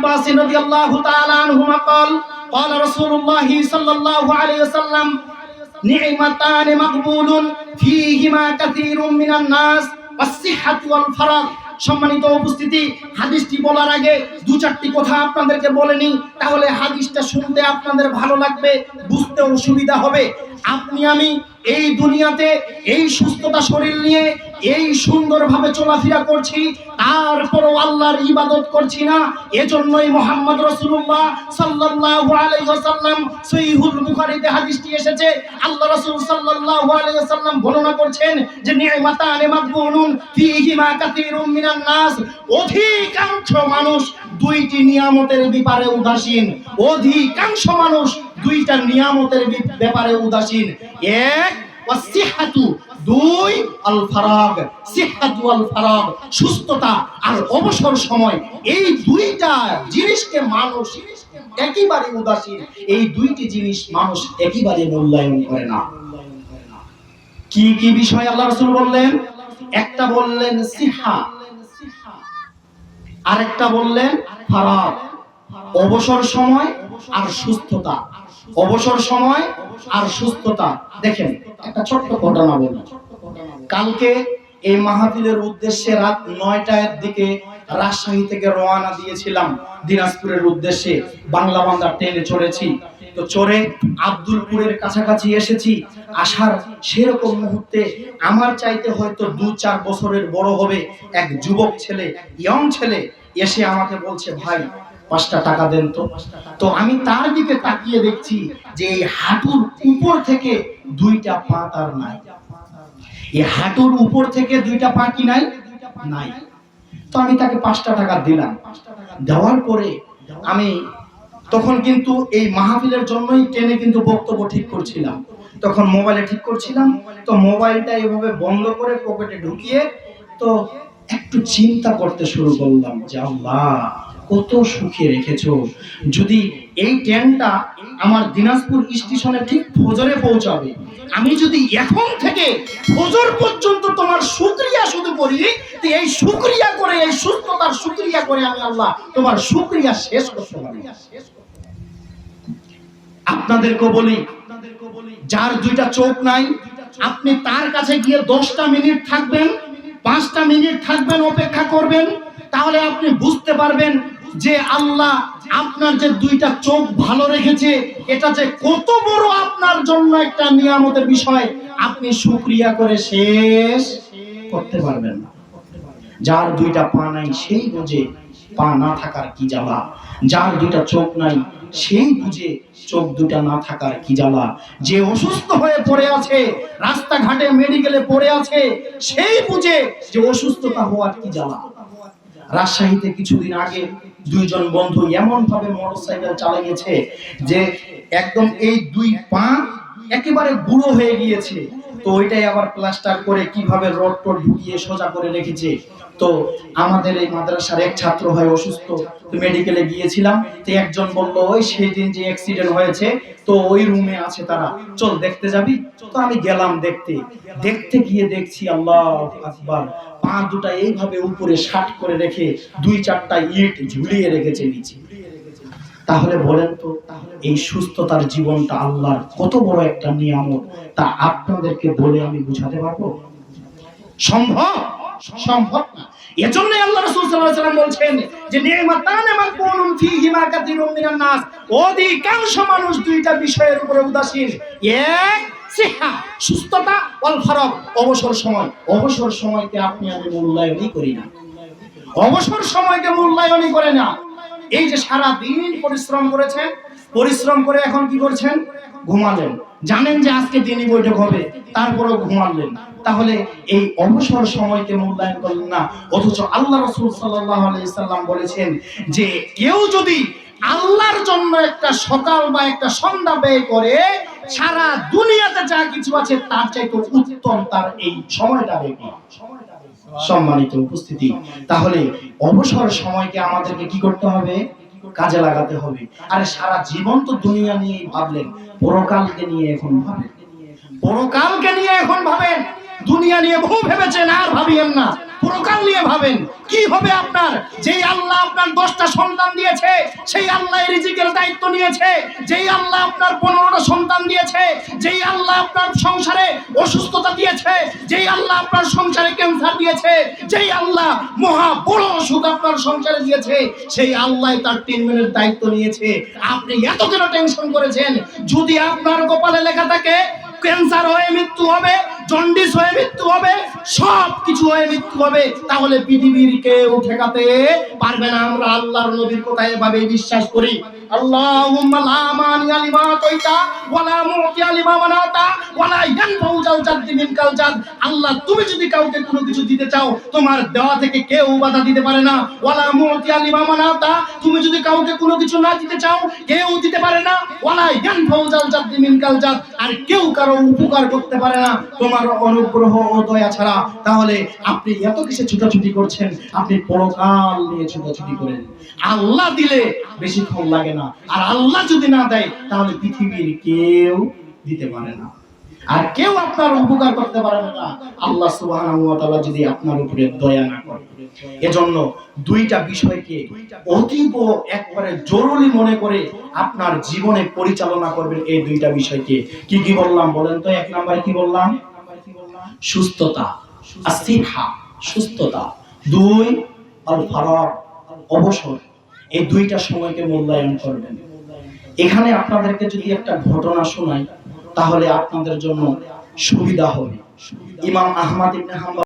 عباس رضي الله تعالى عنهما قال قال رسول الله صلى الله عليه وسلم نعمتان مقبول فيهما كثير من الناس الصحة والفراغ সম্মানিত উপস্থিতি হাদিসটি বলার আগে দু চারটি কথা আপনাদেরকে বলে নিই তাহলে হাদিসটা শুনতে আপনাদের ভালো লাগবে বুঝতেও সুবিধা হবে আপনি আমি এই দুনিয়াতে এই সুস্থতা শরীর নিয়ে এই সুন্দরভাবে চলাফেরা করছি, তারপরও আল্লাহর ইবাদত করছি না। এজন্যই মোহাম্মদ রসুল্লাহ সাল্লাল্লাহু আলাইহি ওয়াসাল্লাম সহিহুল হাদিসটি এসেছে। আল্লাহ রাসূল সাল্লাল্লাহু আলাইহি ওয়াসাল্লাম বর্ণনা করছেন যে নি'মাতানে মাগবুনুন ফীহিমা মিনান নাস। অধিকাংশ মানুষ দুইটি নিয়ামতের ব্যাপারে উদাসীন। অধিকাংশ মানুষ দুইটা নিয়ামতের ব্যাপারে উদাসীন। এক ওয়াসিহাতু দুই আল ফারাগ সিহাতু আল ফারাগ সুস্থতা আর অবসর সময়। এই দুইটা জিনিসকে মানুষ একেবারে উদাসীন। এই দুইটি জিনিস মানুষ একেবারে মূল্যায়ন করে না। কি কি বিষয় আল্লাহ রাসূল বললেন? একটা বললেন সিহা, আরেকটা বললেন ফারাগ। অবসর সময় আর সুস্থতা। অবসর সময় আর সুস্থতা। দেখেন, একটা ছোট্ট ঘটনা বলুন কালকে এই মাহফিলের উদ্দেশ্যে রাত নয়টার দিকে রাজশাহী থেকে রওনা দিয়েছিলাম দিনাজপুরের উদ্দেশ্যে। বাংলা বান্দা ট্রেনে চড়েছি। তো চড়ে আব্দুলপুরের কাছাকাছি এসেছি। আসার সেরকম মুহূর্তে আমার চাইতে হয়তো দু চার বছরের বড় হবে এক যুবক ছেলে ইয়ং ছেলে এসে আমাকে বলছে, ভাই পাঁচটা টাকা দেন তো। তো আমি তার দিকে তাকিয়ে দেখছি যে এই হাঁটুর উপর থেকে দুইটা পা তার নাই। এই হাঁটুর উপর থেকে দুইটা পা কি নাই? নাই। তো আমি তাকে পাঁচটা টাকা দিলাম। দেওয়ার পরে আমি তখন কিন্তু এই মাহফিলের জন্যই ট্রেনে কিন্তু বক্তব্য ঠিক করছিলাম। তখন মোবাইলে ঠিক করছিলাম। তো মোবাইলটা এভাবে বন্ধ করে পকেটে ঢুকিয়ে তো একটু চিন্তা করতে শুরু করলাম যে আল্লাহ। কত সুখে রেখেছ? যদি এই ট্রেনটা আমার দিনাজপুর স্টেশনে ঠিক ফজরে পৌঁছাবে, আমি যদি এখন থেকে ফজর পর্যন্ত তোমার শুক্রিয়া শুধু করি এই শুক্রিয়া করে, এই সুস্থতার শুক্রিয়া করে আমি আল্লাহ তোমার শুক্রিয়া শেষ করতে পারি আপনাদেরকে বলি, যার দুইটা চোখ নাই, আপনি তার কাছে গিয়ে দশটা মিনিট থাকবেন, পাঁচটা মিনিট থাকবেন, অপেক্ষা করবেন, তাহলে আপনি বুঝতে পারবেন যে আল্লাহ আপনার যে দুইটা চোখ ভালো রেখেছে, এটা যে কত বড় আপনার জন্য একটা নিয়ামতের বিষয়, আপনি শুক্রিয়া করে শেষ করতে পারবেন না। যার দুইটা পা নাই, সেই বুঝে পা না থাকার কি জ্বালা। যার দুইটা চোখ নাই, সেই বুঝে চোখ দুটা না থাকার কি জ্বালা। যে অসুস্থ হয়ে পড়ে আছে, রাস্তাঘাটে মেডিকেলে পড়ে আছে, সেই বুঝে যে অসুস্থতা হওয়ার কি জ্বালা। রাজশাহীতে কিছুদিন আগে দুইজন বন্ধু এমন ভাবে মোটরসাইকেল চালিয়েছে যে একদম এই দুই পা একেবারে বুড়ো হয়ে গিয়েছে। তো ওইটাই আবার প্লাস্টার করে কীভাবে রড টড ঢুকিয়ে সোজা করে রেখেছে। তো আমাদের এই মাদ্রাসার এক ছাত্র হয় অসুস্থ, তো মেডিকেলে গিয়েছিলাম। তো একজন বলল, ওই সেই দিন যে অ্যাক্সিডেন্ট হয়েছে, তো ওই রুমে আছে তারা। চল দেখতে যাবি? তো আমি গেলাম দেখতে। দেখতে গিয়ে দেখছি আল্লাহ আকবার, পা দুটা এইভাবে উপরে শাট করে রেখে দুই চারটা ইট ঝুলিয়ে রেখেছে নিচে। তাহলে বলেন তো এই সুস্থতার জীবনটা আল্লাহর কত বড় একটা নিয়ামত, তা আপনাদেরকে বলে আমি বুঝাতে পারব? সম্ভব? সম্ভব না। বিষয়ের উপরে উদাসীন। এক সুস্থতা অবসর সময়। অবসর সময়কে আপনি আমি মূল্যায়নই করি না। অবসর সময়কে মূল্যায়নই করে না। এই যে সারা দিন পরিশ্রম করেছেন পরিশ্রম করে এখন কি করছেন? ঘুমালেন। জানেন যে আজকে দিনই বৈঠক হবে, তারপরেও ঘুমালেন। তাহলে এই অবসর সময়কে মূল্যায়ন করলেন না। অথচ আল্লাহ রসুল আলাইসাল্লাম বলেছেন যে, কেউ যদি আল্লাহর জন্য একটা সকাল বা একটা সন্ধ্যা ব্যয় করে, সারা দুনিয়াতে যা কিছু আছে, তার চাইতে উত্তম তার এই সময়টা ব্যয় করা। সম্মানিত উপস্থিতি। তাহলে অবসর সময়কে আমাদেরকে কি করতে হবে? কাজে লাগাতে হবে। আরে সারা জীবন তো দুনিয়া নিয়ে ভাবলেন। পরকালকে নিয়ে এখন ভাবেন। পরকালকে নিয়ে এখন ভাবেন। দুনিয়া নিয়ে বহু ভেবেছেন, আর ভাবিয়েন না। প্রকার নিয়ে ভাবেন। কি হবে আপনার? যেই আল্লাহ আপনার দশটা সন্তান দিয়েছে, সেই আল্লাহ রিজিকের দায়িত্ব নিয়েছে। যেই আল্লাহ আপনার পনেরোটা সন্তান দিয়েছে, যেই আল্লাহ আপনার সংসারে অসুস্থতা দিয়েছে, যেই আল্লাহ আপনার সংসারে ক্যান্সার দিয়েছে, যেই আল্লাহ মহা বড় অসুখ আপনার সংসারে দিয়েছে, সেই আল্লাহ তার ট্রিটমেন্টের দায়িত্ব নিয়েছে। আপনি এত কেন টেনশন করেছেন? যদি আপনার কপালে লেখা থাকে, ক্যান্সার হয়ে মৃত্যু হবে জন্ডিস হয়ে মৃত্যু হবে সব কিছু হয়ে মৃত্যু হবে, তাহলে পৃথিবীর কেউ ঠেকাতে পারবে না। আমরা আল্লাহর নবীর কথায় এভাবে বিশ্বাস করি। দিতে পারে না। মিনকাল আর কেউ কারও উপকার করতে পারে না। তোমার অনুগ্রহ ও দয়া ছাড়া, তাহলে আপনি এত কিসে ছুটাছুটি করছেন? আপনি পরকাল নিয়ে ছুটাছুটি করেন। আল্লাহ দিলে বেশিক্ষণ লাগে না। আর আল্লাহ যদি না দেয়, তাহলে পৃথিবীর কেউ দিতে পারে না। আর কেউ আপনার উপকার করতে পারে না। আল্লাহ সুবহানাহু ওয়া তাআলা যদি আপনার উপরে দয়া না করে। এজন্য দুইটা বিষয়কে অতীব একবারে জরুরি মনে করে আপনার জীবনে পরিচালনা করবেন এই দুইটা বিষয়কে। কি কি বললাম বলেন তো? এক নম্বরে কি বললাম? সুস্থতা আসিহা সুস্থতা। দুই আল ফারাগ অবসর। এই দুইটা সময়কে মূল্যায়ন করবেন। এখানে আপনাদেরকে যদি একটা ঘটনা শোনাই, তাহলে আপনাদের জন্য সুবিধা হবে। ইমাম আহমদ ইবনে হাম্বল